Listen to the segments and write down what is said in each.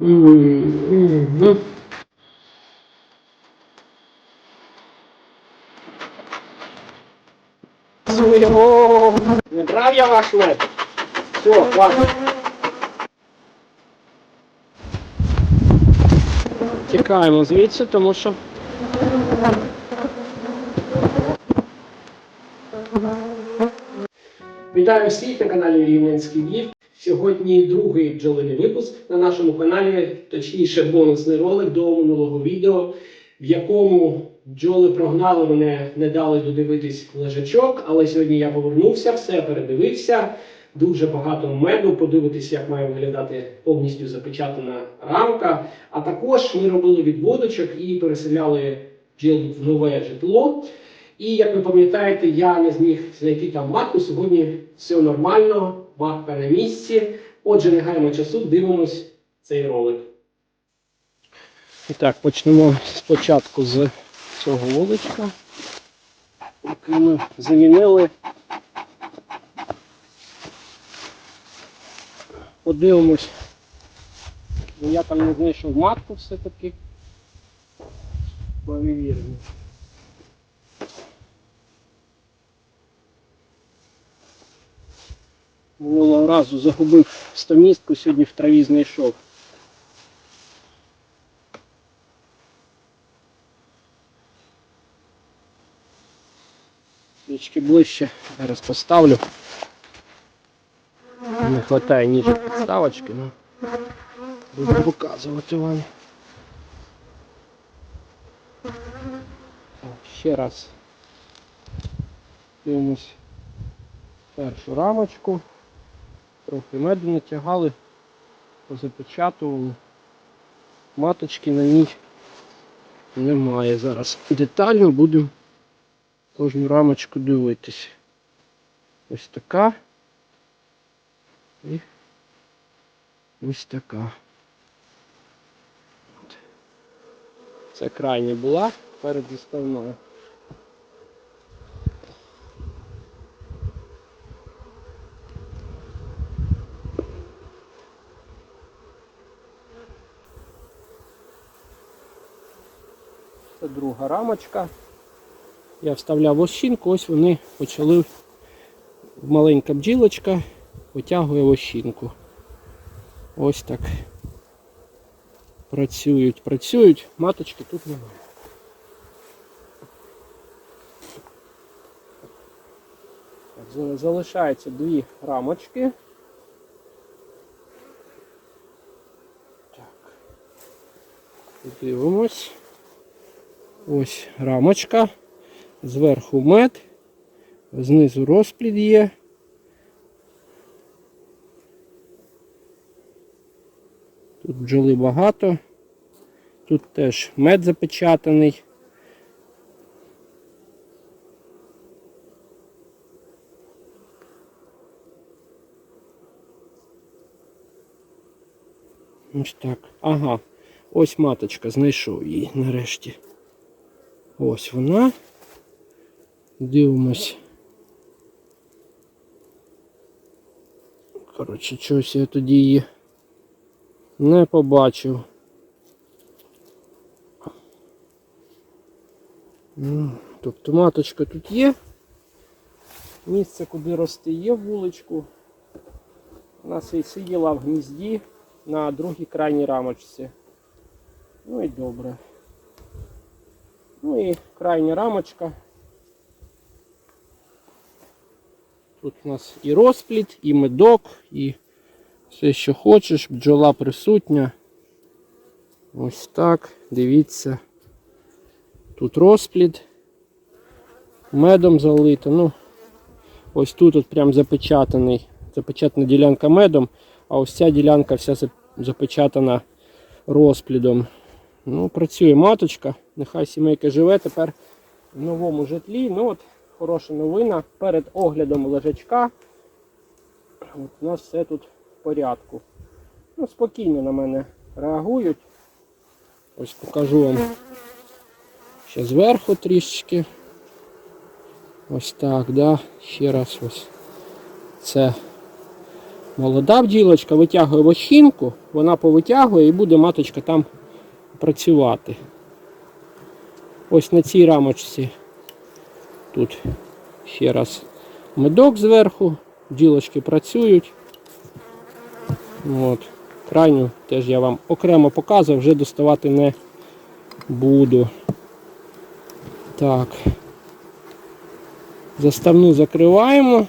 О, Не брав я ваш мед. Все, хватить. Тікаємо звідси, тому що. Вітаю всіх на каналі Рівненський Львів. Сьогодні другий бджолиний випуск на нашому каналі, точніше, бонусний ролик до минулого відео, в якому бджоли прогнали мене, не дали додивитись лежачок. Але сьогодні я повернувся, все передивився. Дуже багато меду. Подивитись, як має виглядати повністю запечатана рамка. А також ми робили відводочок і переселяли бджіл в нове житло. І як ви пам'ятаєте, я не зміг знайти там матку. Сьогодні все нормально, на місці. Отже, не гаємо часу, дивимось цей ролик. І так, почнемо спочатку з цього вуличка, який ми замінили. Подивимось. Я там не знайшов матку все-таки. Повірно. Минулого разу загубив стомістку, сьогодні в траві знайшов. Трішки ближче, зараз поставлю. Не вистачає ніже підставочки, ну буду показувати вам. Ще раз дивимось першу рамочку. Трохи меду натягали, позапечатували. Маточки на ній немає. Зараз детально будемо кожну рамочку дивитись. Ось така. І ось така. Це крайня була перед заставною. Це друга рамочка. Я вставляв ощінку, ось вони почали маленька бджілочка витягує ощінку. Ось так. Працюють, працюють, маточки тут немає. Так, залишається дві рамочки. Так. Дивимось. Ось рамочка. Зверху мед, знизу розплід є. Тут бджоли багато. Тут теж мед запечатаний. Ось так. Ага. Ось маточка, знайшов її нарешті. Ось вона. Дивимось. Коротше, чогось я тоді її не побачив. Ну, Тобто маточка тут є. Місце, куди рости, є вуличку. Вона си- сиділа в гнізді на другій крайній рамочці. Ну і добре. Ну і крайня рамочка. Тут у нас і розплід, і медок, і все, що хочеш, бджола присутня. Ось так, дивіться. Тут розплід. Медом залито. Ну, ось тут от прям запечатаний, запечатана ділянка медом, а ось ця ділянка вся запечатана розплідом. Ну, працює маточка, нехай сімейка живе тепер в новому житлі. Ну от, хороша новина. Перед оглядом лежачка. От, у нас все тут в порядку. Ну, спокійно на мене реагують. Ось покажу вам ще зверху трішечки. Ось так, да. Ще раз ось. Це Молода бджілочка витягує вощинку, вона повитягує і буде маточка там працювати. Ось на цій рамочці тут ще раз медок зверху, бджілочки працюють. От. Крайню теж я вам окремо показував, вже доставати не буду. Так. Заставну закриваємо.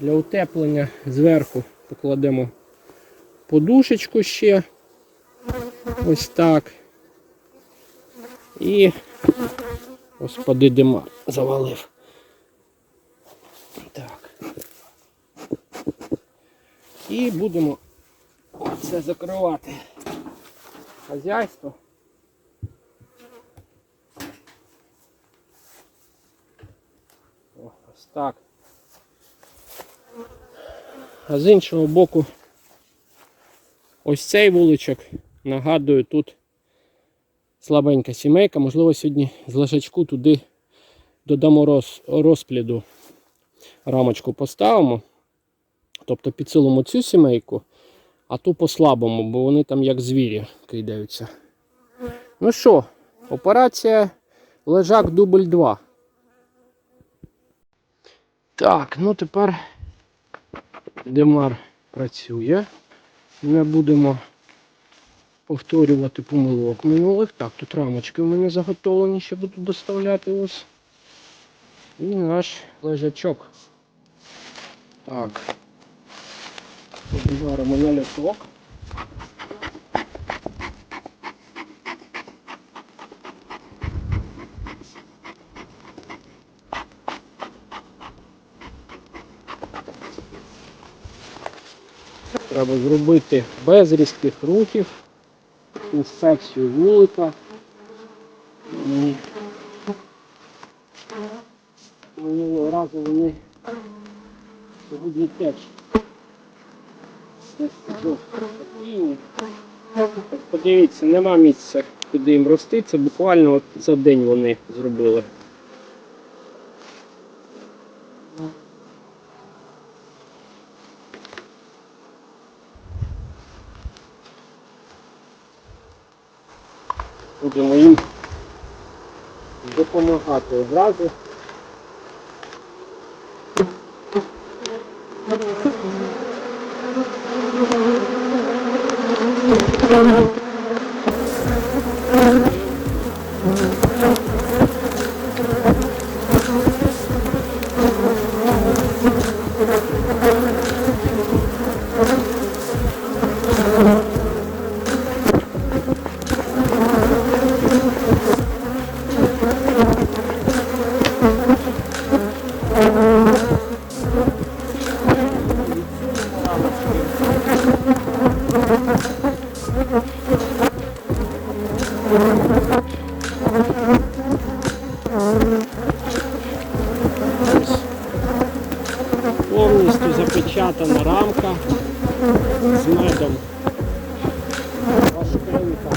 Для утеплення зверху покладемо подушечку ще. Ось так. І господи дима завалив. Так. І будемо це закривати. Хазяйство. Ось так. А з іншого боку, ось цей вуличок, нагадую, тут слабенька сімейка. Можливо, сьогодні з лежачку туди додамо роз, розпліду. Рамочку поставимо. Тобто підсилимо цю сімейку, а ту послабимо, бо вони там як звірі кидаються. Ну що, операція лежак дубль 2. Так, ну тепер Демар працює. Ми будемо повторювати помилок минулих. Так, тут рамочки в мене заготовлені, ще буду доставляти ось. І наш лежачок. Так. Варимо на літок. Треба зробити без різких рухів, інспекцію вулика. І Минулого разу вони сьогодні теж десь. Подивіться, нема місця, куди їм рости. Це буквально от за день вони зробили. Будемо їм допомагати одразу. Повністю запечатана рамка з медом. Важкенька.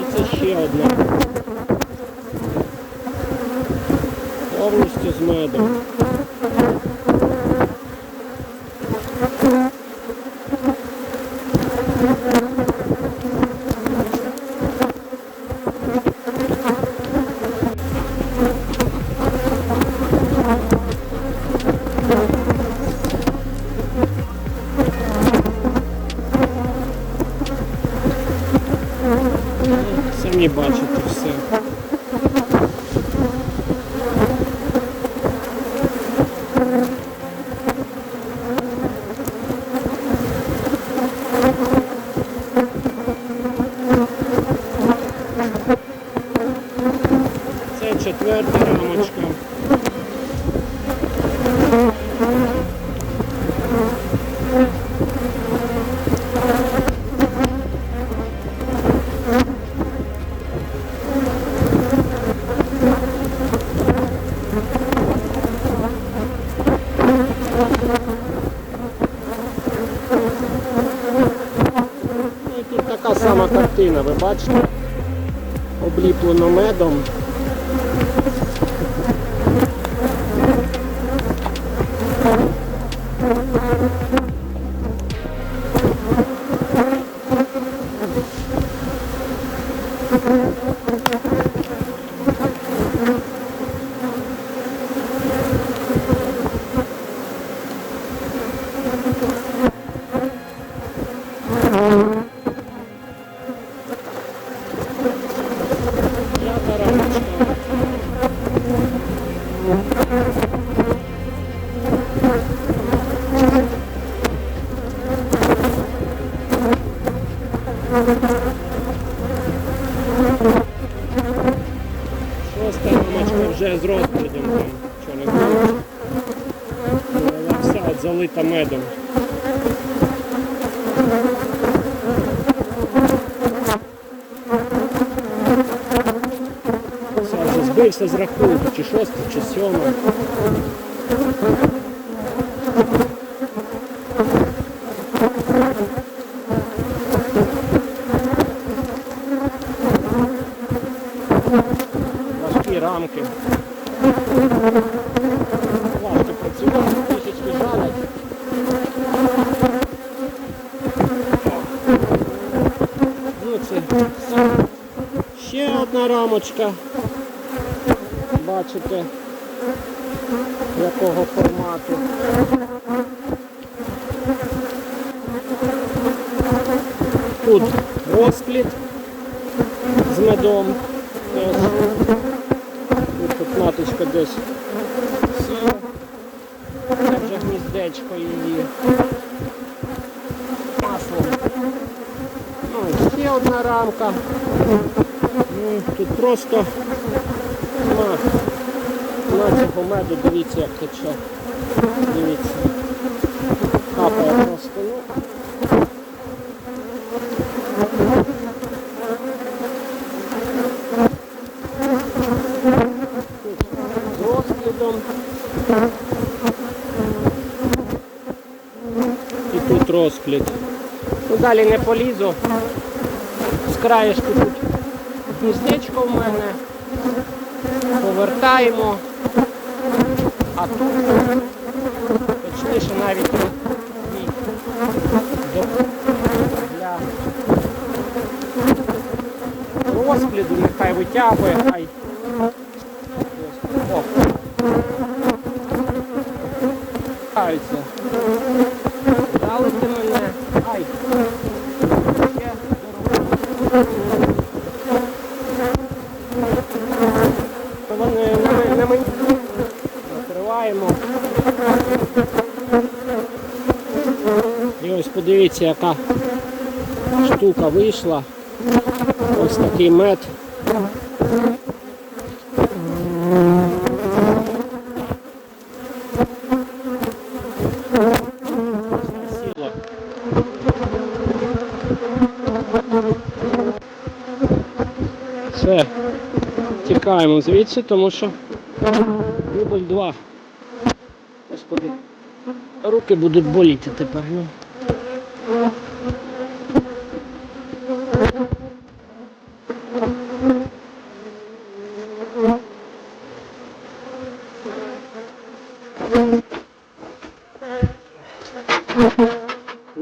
І це ще одна. Повністю з медом. Самі бачите все. Це четверта рамочка. Бачите? Обліплено медом. П'ята рамочка. Шоста рамочка вже з розкладом там, було. Ну, Вона вся от залита медом. Все, вже збився з рахунку, чи шоста, чи сьома. Важкі рамки. Важко працювати, трішечки жалять. Ну це ще одна рамочка. Бачите, якого формату. Тут розпліт з медом. теж. Тут, маточка десь сіла. Це вже гніздечко її. Маслом. Ну, ще одна рамка. Ну, тут просто нема, нема цього меду, дивіться як тече. Дивіться. Капає просто. Ну. З. І тут розплід. Ну, далі не полізу. З краєшку тут гніздечко в мене. Повертаємо. А тут точніше навіть для розпліду, нехай витягує, хай. О. Каються. Жалити мене. Ай. Ще То вони на, ме- на мені. Накриваємо. І ось подивіться, яка штука вийшла. Ось такий мед. Все, тікаємо звідси, тому що дубль 2. Господи, руки будуть боліти тепер. Ну.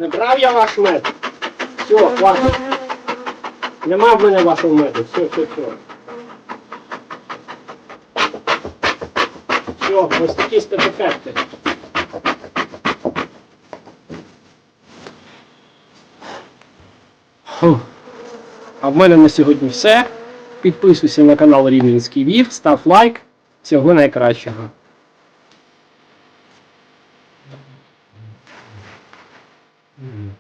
Не брав я ваш мед. Все, хватить. Нема в мене вашого меду. Все, все, все. Все, ось такі спецефекти. А в мене на сьогодні все. Підписуйся на канал Рівненський Вів, став лайк. Всього найкращого. 嗯。